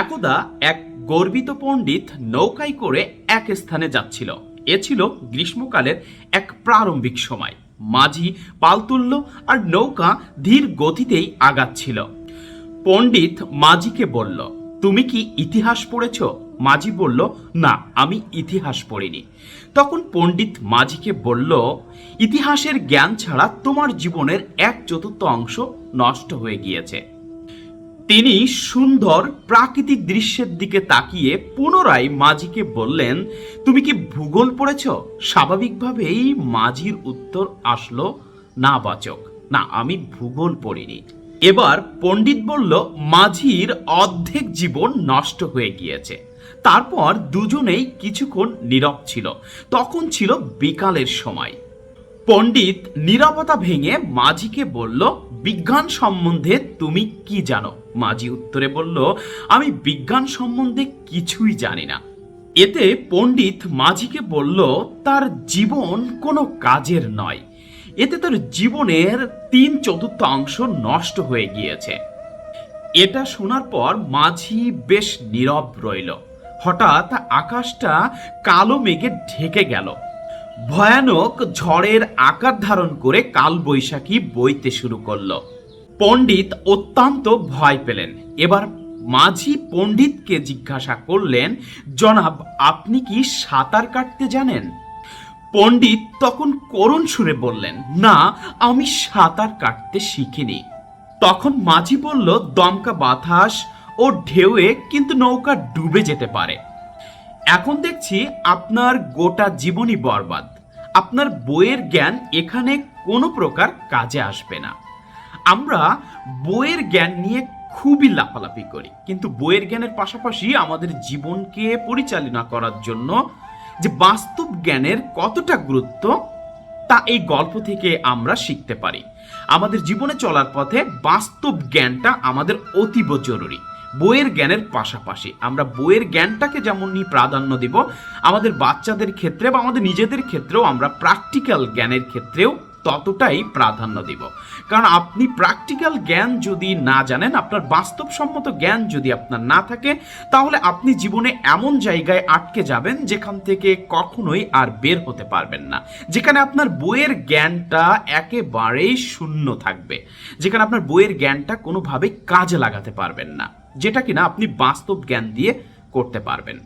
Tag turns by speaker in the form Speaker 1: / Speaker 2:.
Speaker 1: একদা এক গর্বিত পণ্ডিত নৌকায় করে এক স্থানে যাচ্ছিল। এ ছিল গ্রীষ্মকালের এক প্রারম্ভিক সময়। মাঝি পাল তুলল আর নৌকা ধীর গতিতেই আগাচ্ছিল। পণ্ডিত মাঝিকে বলল, তুমি কি ইতিহাস পড়েছ? মাঝি বলল, না, আমি ইতিহাস পড়িনি। তখন পণ্ডিত মাঝিকে বলল, ইতিহাসের জ্ঞান ছাড়া তোমার জীবনের এক চতুর্থ অংশ নষ্ট হয়ে গিয়েছে। তিনি সুন্দর প্রাকৃতিক দৃশ্যের দিকে তাকিয়ে পুনরায় মাঝিকে বললেন, তুমি কি ভূগোল পড়েছ? স্বাভাবিকভাবেই মাঝির উত্তর আসলো, না, বাচক, না, আমি ভূগোল পড়িনি। এবার পণ্ডিত বলল, মাঝির অর্ধেক জীবন নষ্ট হয়ে গিয়েছে। তারপর দুজনেই কিছুক্ষণ নীরব ছিল। তখন ছিল বিকালের সময়। পণ্ডিত নীরবতা ভেঙে মাঝিকে বলল, বিজ্ঞান সম্বন্ধে তুমি কি জানো? মাঝি উত্তরে বলল, আমি বিজ্ঞান সম্বন্ধে কিছুই জানি না। এতে পণ্ডিত মাঝিকে বলল, তার জীবন কোনো কাজের নয়। এতে তার জীবনের তিন চতুর্থ অংশ নষ্ট হয়ে গিয়েছে। এটা শোনার পর মাঝি বেশ নীরব রইল। হঠাৎ আকাশটা কালো মেঘে ঢেকে গেল। ভয়ানক ঝড়ের আকার ধারণ করে কাল বৈশাখী বইতে শুরু করল। পণ্ডিত অত্যন্ত ভয় পেলেন। এবার মাঝি পণ্ডিতকে জিজ্ঞাসা করলেন, জনাব, আপনি কি সাঁতার কাটতে জানেন? পণ্ডিত তখন করুণ সুরে বললেন, না, আমি সাঁতার কাটতে শিখিনি। তখন মাঝি বলল, দমকা বাতাস ও ঢেউয়ে কিন্তু নৌকা ডুবে যেতে পারে। এখন দেখছি আপনার গোটা জীবনই বরবাদ। আপনার বইয়ের জ্ঞান এখানে কোনো প্রকার কাজে আসবে না। আমরা বইয়ের জ্ঞান নিয়ে খুবই লাফালাফি করি, কিন্তু বইয়ের জ্ঞানের পাশাপাশি আমাদের জীবনকে পরিচালনা করার জন্য যে বাস্তব জ্ঞানের কতটা গুরুত্ব, তা এই গল্প থেকে আমরা শিখতে পারি। আমাদের জীবনে চলার পথে বাস্তব জ্ঞানটা আমাদের অতীব জরুরি। বইয়ের জ্ঞানের পাশাপাশি। আমরা বইয়ের জ্ঞানটাকে যেমনই প্রাধান্য দিব, আমাদের বাচ্চাদের ক্ষেত্রে বা আমাদের নিজেদের ক্ষেত্রেও আমরা প্র্যাকটিক্যাল জ্ঞানের ক্ষেত্রেও ততটাই প্রাধান্য দিব। কারণ আপনি প্র্যাকটিক্যাল জ্ঞান যদি না জানেন, আপনার বাস্তবসম্মত জ্ঞান যদি আপনার না থাকে, তাহলে আপনি জীবনে এমন জায়গায় আটকে যাবেন যেখান থেকে কখনোই আর বের হতে পারবেন না। যেখানে আপনার বইয়ের জ্ঞানটা একেবারেই শূন্য থাকবে। যেখানে আপনার বইয়ের জ্ঞানটা কোনোভাবেই কাজে লাগাতে পারবেন না। যেটা কিনা আপনি বাস্তব জ্ঞান দিয়ে করতে পারবেন।